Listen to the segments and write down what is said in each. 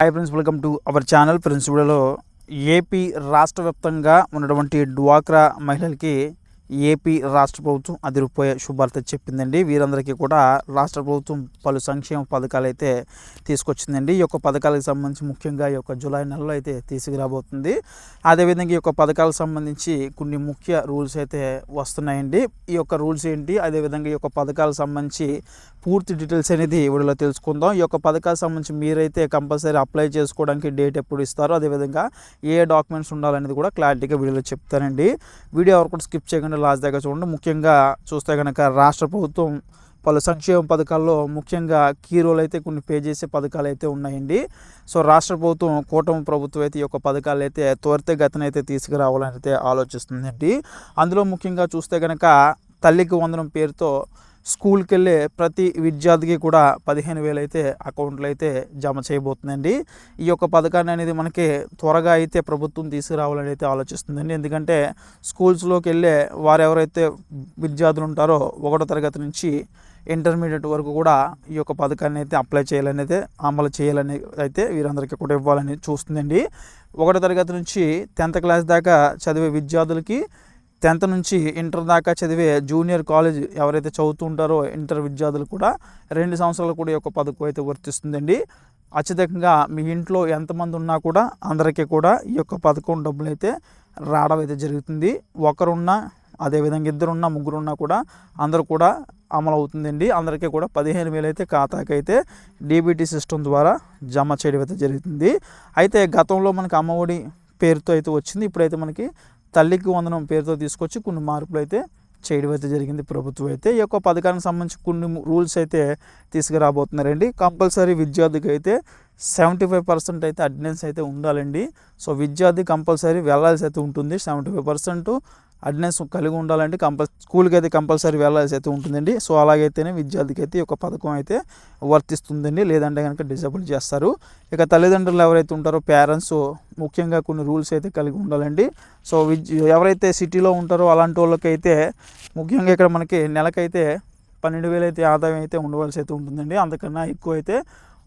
Hi friends welcome to our channel friends వీడియోలో AP రాష్ట్ర వ్యాప్తంగా ఉన్నటువంటి డ్వాక్రా మహిళలకి ఏపీ రాష్ట్ర ప్రభుత్వం అదిరిపోయే శుభార్త చెప్పిందండి. వీరందరికీ కూడా రాష్ట్ర ప్రభుత్వం పలు సంక్షేమ పథకాలు అయితే తీసుకొచ్చిందండి. ఈ యొక్క పథకాలకు సంబంధించి ముఖ్యంగా ఈ యొక్క జూలై నెలలో అయితే తీసుకురాబోతుంది. అదేవిధంగా ఈ యొక్క పథకాలకు సంబంధించి కొన్ని ముఖ్య రూల్స్ అయితే వస్తున్నాయండి. ఈ యొక్క రూల్స్ ఏంటి? అదేవిధంగా ఈ యొక్క పథకాలకు సంబంధించి పూర్తి డీటెయిల్స్ అనేది వీడియోలో తెలుసుకుందాం. ఈ యొక్క పథకాలకు సంబంధించి మీరైతే కంపల్సరీ అప్లై చేసుకోవడానికి డేట్ ఎప్పుడు ఇస్తారో అదేవిధంగా ఏ డాక్యుమెంట్స్ ఉండాలనేది కూడా క్లారిటీగా వీడియోలో చెప్తానండి. వీడియో ఎవరు కూడా స్కిప్ చేయకుండా లాస్ట్ దగ్గర చూడండి. ముఖ్యంగా చూస్తే కనుక రాష్ట్ర ప్రభుత్వం పలు సంక్షేమ పథకాల్లో ముఖ్యంగా కీ రోల్ అయితే కొన్ని పే చేసే పథకాలు అయితే ఉన్నాయండి. సో రాష్ట్ర ప్రభుత్వం కూటమి ప్రభుత్వం అయితే ఈ యొక్క పథకాలు అయితే త్వరితగతిన అయితే తీసుకురావాలని అయితే ఆలోచిస్తుందండి. అందులో ముఖ్యంగా చూస్తే కనుక తల్లికి వందనం పేరుతో స్కూల్కి వెళ్ళే ప్రతి విద్యార్థికి కూడా పదిహేను వేలు అయితే అకౌంట్లో అయితే జమ చేయబోతుందండి. ఈ యొక్క పథకాన్ని అనేది మనకి త్వరగా అయితే ప్రభుత్వం తీసుకురావాలని అయితే ఆలోచిస్తుందండి. ఎందుకంటే స్కూల్స్లోకి వెళ్ళే వారు ఎవరైతే విద్యార్థులు ఉంటారో ఒకటో తరగతి నుంచి ఇంటర్మీడియట్ వరకు కూడా ఈ యొక్క పథకాన్ని అయితే అప్లై చేయాలని అయితే అమలు చేయాలని అయితే వీరందరికీ కూడా ఇవ్వాలని చూస్తుందండి. ఒకటో తరగతి నుంచి టెన్త్ క్లాస్ దాకా చదివే విద్యార్థులకి టెన్త్ నుంచి ఇంటర్ దాకా చదివే జూనియర్ కాలేజ్ ఎవరైతే చదువుతూ ఉంటారో ఇంటర్ విద్యార్థులు కూడా రెండు సంవత్సరాలు కూడా ఈ యొక్క పథకం అయితే వర్తిస్తుందండి. అత్యధికంగా మీ ఇంట్లో ఎంతమంది ఉన్నా కూడా అందరికీ కూడా ఈ యొక్క పథకం డబ్బులు అయితే రావడం అయితే జరుగుతుంది. ఒకరున్నా అదేవిధంగా ఇద్దరున్నా ముగ్గురున్నా కూడా అందరూ కూడా అమలు అవుతుందండి అందరికీ కూడా పదిహేను వేలు అయితే ఖాతాకైతే డీబీటీ సిస్టమ్ ద్వారా జమ చేయడం అయితే జరుగుతుంది. అయితే గతంలో మనకి అమ్మఒడి పేరుతో అయితే వచ్చింది. ఇప్పుడైతే మనకి తల్లికి వందనం పేరుతో తీసుకొచ్చి కొన్ని మార్పులు అయితే చేయడం అయితే జరిగింది. ప్రభుత్వం అయితే ఈ యొక్క పథకానికి సంబంధించి కొన్ని రూల్స్ అయితే తీసుకురాబోతున్నారండి. కంపల్సరీ విద్యార్థికి అయితే సెవెంటీ ఫైవ్ పర్సెంట్ అయితే అటెండెన్స్ అయితే ఉండాలండి. సో విద్యార్థి కంపల్సరీ వెళ్ళాల్సి అయితే ఉంటుంది. సెవెంటీ ఫైవ్ పర్సెంట్ అటెండెన్స్ కలిగి ఉండాలంటే కంపల్ స్కూల్కి అయితే కంపల్సరీ వెళ్ళాల్సి అయితే ఉంటుందండి. సో అలాగైతేనే విద్యార్థికి అయితే ఒక పథకం అయితే వర్తిస్తుందండి. లేదంటే కనుక డిజబుల్ చేస్తారు. ఇక తల్లిదండ్రులు ఎవరైతే ఉంటారో పేరెంట్స్ ముఖ్యంగా కొన్ని రూల్స్ అయితే కలిగి ఉండాలండి. సో ఎవరైతే సిటీలో ఉంటారో అలాంటి వాళ్ళకైతే ముఖ్యంగా ఇక్కడ మనకి నెలకైతే పన్నెండు వేలు అయితే ఆదాయం అయితే ఉండవలసి అయితే ఉంటుందండి. అంతకన్నా ఎక్కువ అయితే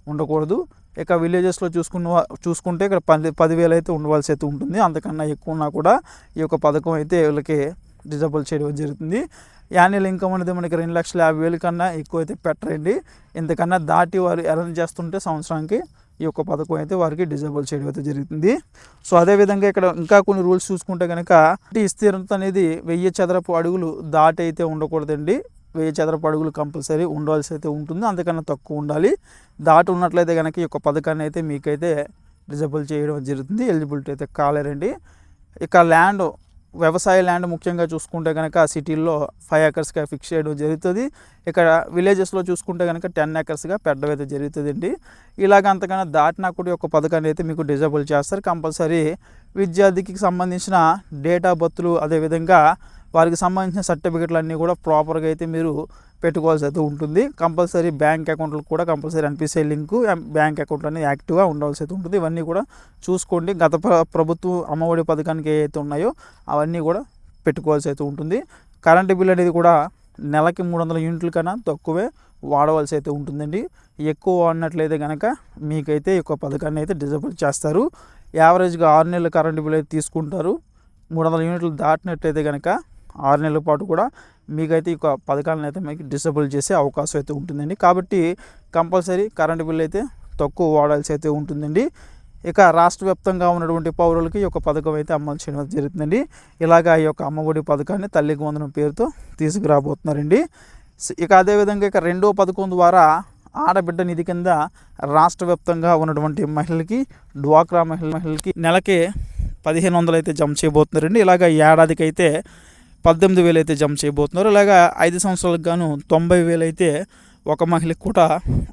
ఉండకూడదు. ఇక విలేజెస్లో చూసుకున్న చూసుకుంటే ఇక్కడ పది పదివేలు అయితే ఉండవలసి అయితే ఉంటుంది. అంతకన్నా ఎక్కువ ఉన్నా కూడా ఈ యొక్క పథకం అయితే వీళ్ళకి డిజబుల్ చేయడం జరుగుతుంది. యాన్యువల్ ఇన్కమ్ అనేది మనకి రెండు లక్షల యాభై వేల కన్నా ఎక్కువ అయితే పెట్టరండి. ఇంతకన్నా దాటి వారు ఎర్న్ చేస్తుంటే సంవత్సరానికి ఈ యొక్క పథకం అయితే వారికి డిజేబుల్ చేయడం అయితే జరుగుతుంది. సో అదేవిధంగా ఇక్కడ ఇంకా కొన్ని రూల్స్ చూసుకుంటే కనుక ఈ అనేది వెయ్యి చదరపు అడుగులు దాటి అయితే ఉండకూడదండి. వెయ్యి చదరపు అడుగులు కంపల్సరీ ఉండవలసి అయితే ఉంటుంది. అంతకన్నా తక్కువ ఉండాలి. దాటి ఉన్నట్లయితే కనుక ఈ యొక్క పథకాన్ని అయితే మీకైతే డిజబుల్ చేయడం జరుగుతుంది. ఎలిజిబిలిటీ అయితే కాలేరండి. ఇక ల్యాండ్ వ్యవసాయ ల్యాండ్ ముఖ్యంగా చూసుకుంటే కనుక సిటీల్లో ఫైవ్ ఏకర్స్గా ఫిక్స్ చేయడం జరుగుతుంది. ఇక్కడ విలేజెస్లో చూసుకుంటే కనుక టెన్ ఏకర్స్గా పెట్టడం అయితే జరుగుతుందండి. ఇలాగ అంతకన్నా దాటినా కూడా ఒక పథకాన్ని అయితే మీకు డిజబుల్ చేస్తారు. కంపల్సరీ విద్యార్థికి సంబంధించిన డేట్ ఆఫ్ బర్త్లు అదేవిధంగా వారికి సంబంధించిన సర్టిఫికెట్లు అన్నీ కూడా ప్రాపర్గా అయితే మీరు పెట్టుకోవాల్సి అయితే ఉంటుంది. కంపల్సరీ బ్యాంక్ అకౌంట్లు కూడా కంపల్సరీ అనిపిస్తే లింకు బ్యాంక్ అకౌంట్లు అనేది యాక్టివ్గా ఉండాల్సి అయితే ఉంటుంది. ఇవన్నీ కూడా చూసుకోండి. గత ప్ర- ప్రభుత్వం అమ్మఒడి పథకానికి ఏవైతే ఉన్నాయో అవన్నీ కూడా పెట్టుకోవాల్సి అయితే ఉంటుంది. కరెంటు బిల్ అనేది కూడా నెలకి మూడు వందల యూనిట్ల కన్నా తక్కువే వాడవలసి అయితే ఉంటుందండి. ఎక్కువ వాడినట్లయితే కనుక మీకైతే ఈ యొక్క పథకాన్ని అయితే డిజబుల్ చేస్తారు. యావరేజ్గా ఆరు నెలల కరెంటు బిల్ అయితే తీసుకుంటారు. మూడు వందల యూనిట్లు దాటినట్లయితే కనుక ఆరు నెలల పాటు కూడా మీకైతే ఈ పథకాలను అయితే మీకు డిసబుల్ చేసే అవకాశం అయితే ఉంటుందండి. కాబట్టి కంపల్సరీ కరెంటు బిల్ అయితే తక్కువ వాడాల్సి అయితే ఉంటుందండి. ఇక రాష్ట్ర వ్యాప్తంగా ఉన్నటువంటి పౌరులకి ఈ యొక్క పథకం అయితే అమలు చేయడం జరుగుతుందండి. ఇలాగా ఈ యొక్క అమ్మఒడి పథకాన్ని తల్లికి వందనం పేరుతో తీసుకురాబోతున్నారండి. ఇక అదేవిధంగా ఇక రెండో పథకం ద్వారా ఆడబిడ్డ నిధి కింద రాష్ట్ర వ్యాప్తంగా ఉన్నటువంటి మహిళలకి డ్వాక్రా మహిళ మహిళలకి నెలకి పదిహేను వందలు అయితే జమ చేయబోతున్నారండి. ఇలాగ ఈ ఏడాదికి అయితే పద్దెనిమిది వేలు అయితే జమ చేయబోతున్నారు. ఇలాగ ఐదు సంవత్సరాలకు గాను తొంభై వేలు అయితే ఒక మహిళకి కూడా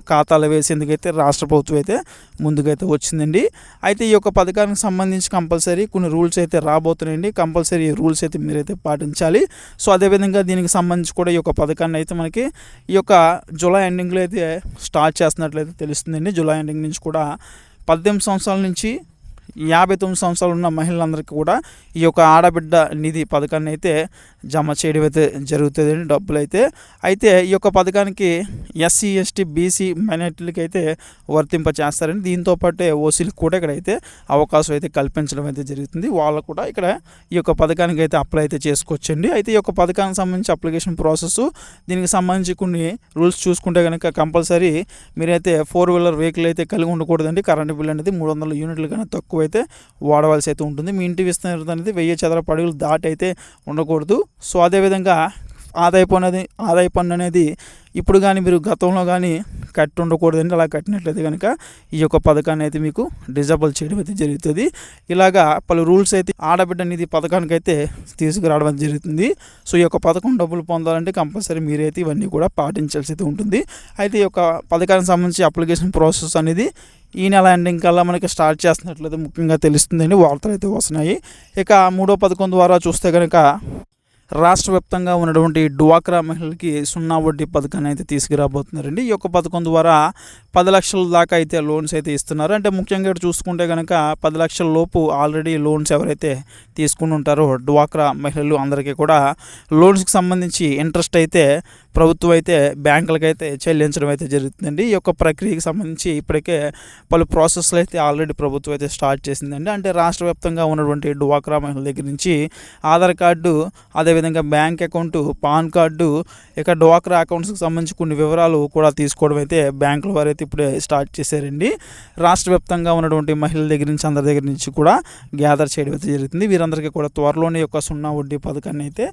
ఖాతాలో వేసేందుకైతే రాష్ట్ర ప్రభుత్వం అయితే ముందుకైతే వచ్చిందండి. అయితే ఈ యొక్క పథకానికి సంబంధించి కంపల్సరీ కొన్ని రూల్స్ అయితే రాబోతున్నాయండి. కంపల్సరీ రూల్స్ అయితే మీరైతే పాటించాలి. సో అదేవిధంగా దీనికి సంబంధించి కూడా ఈ యొక్క పథకాన్ని అయితే మనకి ఈ యొక్క జూలై ఎండింగ్లో అయితే స్టార్ట్ చేస్తున్నట్లయితే తెలుస్తుందండి. జూలై ఎండింగ్ నుంచి కూడా పద్దెనిమిది సంవత్సరాల నుంచి యాభై తొమ్మిది సంవత్సరాలు ఉన్న మహిళలందరికీ కూడా ఈ యొక్క ఆడబిడ్డ నిధి పథకాన్ని అయితే జమ చేయడం అయితే జరుగుతుంది డబ్బులు అయితే అయితే ఈ యొక్క పథకానికి ఎస్సీ ఎస్టీ బీసీ మైనార్టీలకి అయితే వర్తింప చేస్తారని దీంతో పాటే ఓసీలకు కూడా ఇక్కడైతే అవకాశం అయితే కల్పించడం అయితే జరుగుతుంది. వాళ్ళు కూడా ఇక్కడ ఈ యొక్క పథకానికి అయితే అప్లై అయితే చేసుకోవచ్చండి. అయితే ఈ యొక్క పథకానికి సంబంధించి అప్లికేషన్ ప్రాసెస్ దీనికి సంబంధించి కొన్ని రూల్స్ చూసుకుంటే కనుక కంపల్సరీ మీరైతే ఫోర్ వీలర్ వెహికల్ అయితే కలిగి ఉండకూడదండి. కరెంట్ బిల్ అనేది మూడు వందల యూనిట్లు కన్నా తక్కువ అయితే వాడవలసి అయితే ఉంటుంది. మీ ఇంటి విస్తీర్ణత అనేది వెయ్యి చదరపు అడుగులు దాటి అయితే ఉండకూడదు. సో అదేవిధంగా ఆదాయ పన్ను అనేది ఆదాయ పన్ను అనేది ఇప్పుడు కానీ మీరు గతంలో కానీ కట్టి ఉండకూడదండి అలా కట్టినట్లయితే కనుక ఈ యొక్క పథకాన్ని అయితే మీకు డిజబుల్ చేయడం అయితే జరుగుతుంది. ఇలాగా పలు రూల్స్ అయితే ఆడబిడ్డ నిధి పథకానికి అయితే తీసుకురావడం జరుగుతుంది. సో ఈ యొక్క పథకం డబ్బులు పొందాలంటే కంపల్సరీ మీరైతే ఇవన్నీ కూడా పాటించాల్సి అయితే ఉంటుంది. అయితే ఈ యొక్క పథకానికి సంబంధించి అప్లికేషన్ ప్రాసెస్ అనేది ఈ నెల ఎండింగ్ కల్లా మనకి స్టార్ట్ చేస్తున్నట్లయితే ముఖ్యంగా తెలుస్తుందండి వార్తలు అయితే వస్తున్నాయి. ఇక మూడో పథకం ద్వారా చూస్తే కనుక రాష్ట్ర వ్యాప్తంగా ఉన్నటువంటి డ్వాక్రా మహిళలకి సున్నా వడ్డీ పథకాన్ని అయితే తీసుకురాబోతున్నారండి. ఈ యొక్క పథకం ద్వారా పది లక్షల దాకా అయితే లోన్స్ అయితే ఇస్తున్నారు. అంటే ముఖ్యంగా ఇక్కడ చూసుకుంటే కనుక పది లక్షల లోపు ఆల్రెడీ లోన్స్ ఎవరైతే తీసుకుని ఉంటారో డ్వాక్రా మహిళలు అందరికీ కూడా లోన్స్కి సంబంధించి ఇంట్రెస్ట్ అయితే ప్రభుత్వం అయితే బ్యాంకులకు అయితే చెల్లించడం అయితే జరుగుతుందండి. ఈ యొక్క ప్రక్రియకి సంబంధించి ఇప్పటికే పలు ప్రాసెస్లు అయితే ఆల్రెడీ ప్రభుత్వం అయితే స్టార్ట్ చేసిందండి. అంటే రాష్ట్ర వ్యాప్తంగా ఉన్నటువంటి డ్వాక్రా మహిళల దగ్గర నుంచి ఆధార్ కార్డు అదేవిధంగా బ్యాంక్ అకౌంటు పాన్ కార్డు ఇక డ్వాక్రా అకౌంట్స్కి సంబంధించి కొన్ని వివరాలు కూడా తీసుకోవడం అయితే బ్యాంకుల వారైతే ఇప్పుడే స్టార్ట్ చేశారండి. రాష్ట్ర వ్యాప్తంగా ఉన్నటువంటి మహిళల దగ్గర నుంచి అందరి దగ్గర నుంచి కూడా గ్యాదర్ చేయడం అయితే జరుగుతుంది. వీరందరికీ కూడా త్వరలోనే యొక్క సున్నా వడ్డీ పథకాన్ని అయితే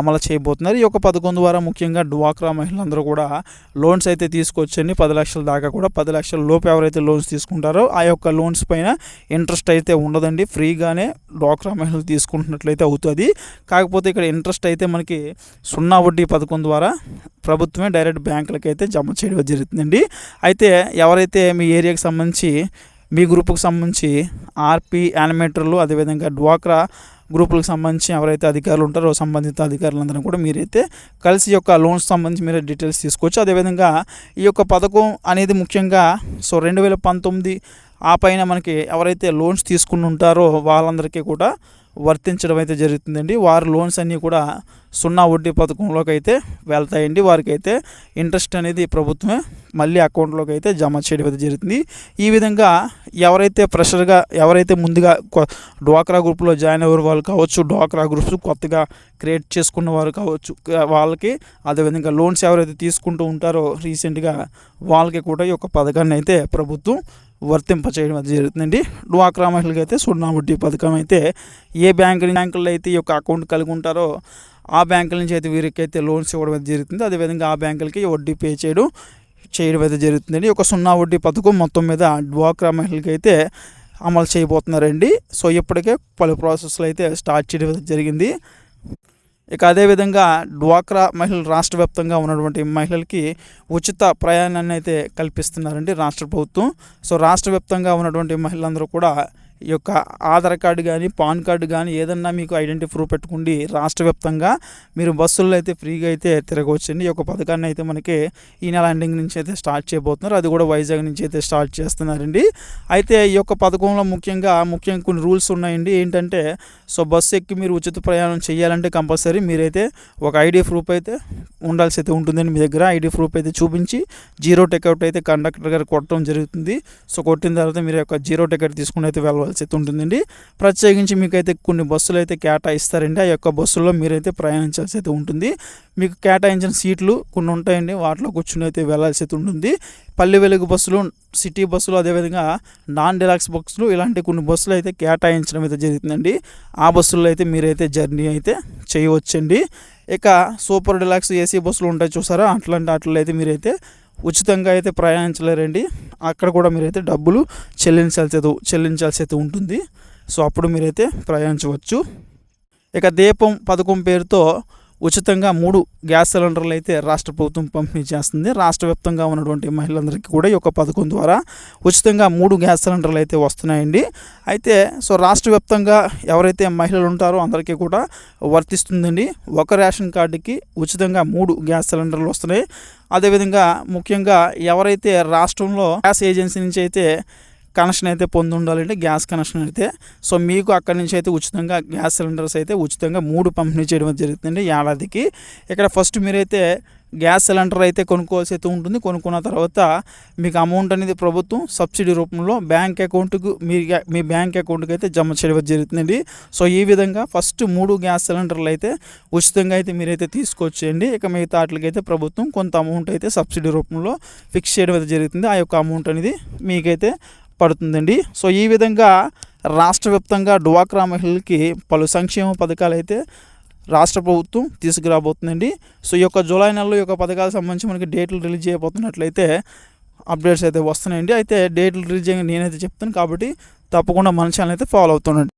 అమలు చేయబోతున్నారు. ఈ యొక్క పథకం ద్వారా ముఖ్యంగా డ్వాక్రా మహిళలందరూ కూడా లోన్స్ అయితే తీసుకొచ్చండి. పది లక్షల దాకా కూడా పది లక్షల లోపు ఎవరైతే లోన్స్ తీసుకుంటారో ఆ యొక్క లోన్స్ పైన ఇంట్రెస్ట్ అయితే ఉండదండి. ఫ్రీగానే డ్వాక్రా మహిళలు తీసుకుంటున్నట్లయితే అవుతుంది. కాకపోతే ఇక్కడ ఇంట్రెస్ట్ అయితే మనకి సున్నా వడ్డీ పథకం ద్వారా ప్రభుత్వమే డైరెక్ట్ బ్యాంకులకి అయితే జమ చేయడం జరుగుతుందండి. అయితే ఎవరైతే మీ ఏరియాకి సంబంధించి మీ గ్రూపుకి సంబంధించి ఆర్పి యానిమేటర్లు అదేవిధంగా డ్వాక్రా గ్రూపులకు సంబంధించి ఎవరైతే అధికారులు ఉంటారో సంబంధిత అధికారులందరూ కూడా మీరైతే కలిసి ఈ యొక్క లోన్స్ సంబంధించి మీరు డీటెయిల్స్ తీసుకోవచ్చు. అదేవిధంగా ఈ యొక్క పథకం అనేది ముఖ్యంగా సో రెండు వేల పంతొమ్మిది ఆ పైన మనకి ఎవరైతే లోన్స్ తీసుకుని ఉంటారో వాళ్ళందరికీ కూడా వర్తించడం అయితే జరుగుతుందండి. వారి లోన్స్ అన్నీ కూడా సున్నా వడ్డీ పథకంలోకి అయితే వెళ్తాయండి. వారికి అయితే ఇంట్రెస్ట్ అనేది ప్రభుత్వమే మళ్ళీ అకౌంట్లోకి అయితే జమ చేయడం అయితే జరుగుతుంది. ఈ విధంగా ఎవరైతే ఫ్రెషర్గా ఎవరైతే ముందుగా డ్వాక్రా గ్రూప్లో జాయిన్ అయ్యే వాళ్ళు కావచ్చు డ్వాక్రా గ్రూప్స్ కొత్తగా క్రియేట్ చేసుకున్న వారు కావచ్చు వాళ్ళకి అదేవిధంగా లోన్స్ ఎవరైతే తీసుకుంటూ ఉంటారో రీసెంట్గా వాళ్ళకి కూడా ఈ యొక్క పథకాన్ని అయితే ప్రభుత్వం వర్తింప చేయడం జరుగుతుందండి. డ్వాక్రా మహిళలకు అయితే సున్నా వడ్డీ పథకం అయితే ఏ బ్యాంకు బ్యాంకుల్లో అయితే ఈ యొక్క అకౌంట్ కలిగి ఉంటారో ఆ బ్యాంకుల నుంచి అయితే వీరికి అయితే లోన్స్ ఇవ్వడం అయితే జరుగుతుంది. అదేవిధంగా ఆ బ్యాంకులకి వడ్డీ పే చేయడం చేయడం అయితే జరుగుతుందండి. ఈ యొక్క సున్నా వడ్డీ పథకం మొత్తం మీద డ్వాక్రా మహిళలకి అయితే అమలు చేయబోతున్నారండి. సో ఇప్పటికే పలు ప్రాసెస్లు అయితే స్టార్ట్ చేయడం అయితే జరిగింది. ఇక అదేవిధంగా డ్వాక్రా మహిళలు రాష్ట్ర వ్యాప్తంగా ఉన్నటువంటి మహిళలకి ఉచిత ప్రయాణాన్ని అయితే కల్పిస్తున్నారండి రాష్ట్ర ప్రభుత్వం. సో రాష్ట్ర వ్యాప్తంగా ఉన్నటువంటి మహిళలందరూ కూడా యొక్క ఆధార్ కార్డు కానీ పాన్ కార్డు కానీ ఏదన్నా మీకు ఐడెంటిటీ ప్రూఫ్ పెట్టుకుండి రాష్ట్ర వ్యాప్తంగా మీరు బస్సుల్లో అయితే ఫ్రీగా అయితే తిరగవచ్చండి. ఈ యొక్క పథకాన్ని అయితే మనకి ఈ నెల ఎండింగ్ నుంచి అయితే స్టార్ట్ చేయబోతున్నారు. అది కూడా వైజాగ్ నుంచి అయితే స్టార్ట్ చేస్తున్నారండి. అయితే ఈ యొక్క పథకంలో ముఖ్యంగా ముఖ్యంగా కొన్ని రూల్స్ ఉన్నాయండి. ఏంటంటే సో బస్సు ఎక్కి మీరు ఉచిత ప్రయాణం చేయాలంటే కంపల్సరీ మీరైతే ఒక ఐడి ప్రూఫ్ అయితే ఉండాల్సి అయితే ఉంటుందండి మీ దగ్గర. ఐడి ప్రూఫ్ అయితే చూపించి జీరో టికెట్ అయితే కండక్టర్ గారు కొట్టడం జరుగుతుంది. సో కొట్టిన తర్వాత మీరు యొక్క జీరో టికెట్ తీసుకుని అయితే వెళ్ళవచ్చు. చేయాల్సి అయితే ఉంటుందండి ప్రత్యేకించి మీకైతే కొన్ని బస్సులు అయితే కేటాయిస్తారండి. ఆ యొక్క బస్సుల్లో మీరైతే ప్రయాణించాల్సి అయితే ఉంటుంది. మీకు కేటాయించిన సీట్లు కొన్ని ఉంటాయండి. వాటిలో కూర్చుని అయితే వెళ్ళాల్సి అయితే ఉంటుంది పల్లె వెలుగు బస్సులు సిటీ బస్సులు అదేవిధంగా నాన్ డిలాక్స్ బస్సులు ఇలాంటి కొన్ని బస్సులు అయితే కేటాయించడం అయితే జరుగుతుందండి. ఆ బస్సుల్లో అయితే మీరైతే జర్నీ అయితే చేయవచ్చండి. ఇక సూపర్ డిలాక్స్ ఏసీ బస్సులు ఉంటాయి చూసారా? అట్లాంటి వాటిలో అయితే మీరైతే ఉచితంగా అయితే ప్రయాణించలేరండి. అక్కడ కూడా మీరైతే డబ్బులు చెల్లించాల్సి చెల్లించాల్సి అయితే ఉంటుంది. సో అప్పుడు మీరైతే ప్రయాణించవచ్చు. ఇక దీపం పథకం పేరుతో ఉచితంగా మూడు గ్యాస్ సిలిండర్లు అయితే రాష్ట్ర ప్రభుత్వం పంపిణీ చేస్తుంది. రాష్ట్ర వ్యాప్తంగా ఉన్నటువంటి మహిళలందరికీ కూడా ఈ యొక్క పథకం ద్వారా ఉచితంగా మూడు గ్యాస్ సిలిండర్లు అయితే వస్తున్నాయండి. అయితే సో రాష్ట్ర వ్యాప్తంగా ఎవరైతే మహిళలు ఉంటారో అందరికీ కూడా వర్తిస్తుందండి. ఒక రేషన్ కార్డుకి ఉచితంగా మూడు గ్యాస్ సిలిండర్లు వస్తున్నాయి. అదేవిధంగా ముఖ్యంగా ఎవరైతే రాష్ట్రంలో గ్యాస్ ఏజెన్సీ నుంచి అయితే కనెక్షన్ అయితే పొంది ఉండాలంటే గ్యాస్ కనెక్షన్ అయితే. సో మీకు అక్కడి నుంచి అయితే ఉచితంగా గ్యాస్ సిలిండర్స్ అయితే ఉచితంగా మూడు పంపిణీ చేయడం జరుగుతుంది ఏడాదికి. ఇక్కడ ఫస్ట్ మీరైతే గ్యాస్ సిలిండర్ అయితే కొనుక్కోవాల్సి అయితే ఉంటుంది. కొనుక్కున్న తర్వాత మీకు అమౌంట్ అనేది ప్రభుత్వం సబ్సిడీ రూపంలో బ్యాంక్ అకౌంట్కు మీ మీ బ్యాంక్ అకౌంట్కి అయితే జమ చేయడం జరుగుతుందండి. సో ఈ విధంగా ఫస్ట్ మూడు గ్యాస్ సిలిండర్లు అయితే ఉచితంగా అయితే మీరైతే తీసుకొచ్చేయండి. ఇక మిగతా వాటికి అయితే ప్రభుత్వం కొంత అమౌంట్ అయితే సబ్సిడీ రూపంలో ఫిక్స్ చేయడం అయితే జరుగుతుంది. ఆ యొక్క అమౌంట్ అనేది మీకైతే పడుతుందండి. సో ఈ విధంగా రాష్ట్ర వ్యాప్తంగా డ్వాక్రా మహిళలకి పలు సంక్షేమ పథకాలు అయితే రాష్ట్ర ప్రభుత్వం తీసుకురాబోతుందండి. సో ఈ యొక్క జూలై నెలలో ఈ యొక్క పథకాలకు సంబంధించి మనకి డేట్లు రిలీజ్ చేయబోతున్నట్లయితే అప్డేట్స్ అయితే వస్తున్నాయండి. అయితే డేట్లు రిలీజ్ చేయగా నేనైతే చెప్తాను కాబట్టి తప్పకుండా మన ఛానల్ అయితే ఫాలో అవుతుండండి.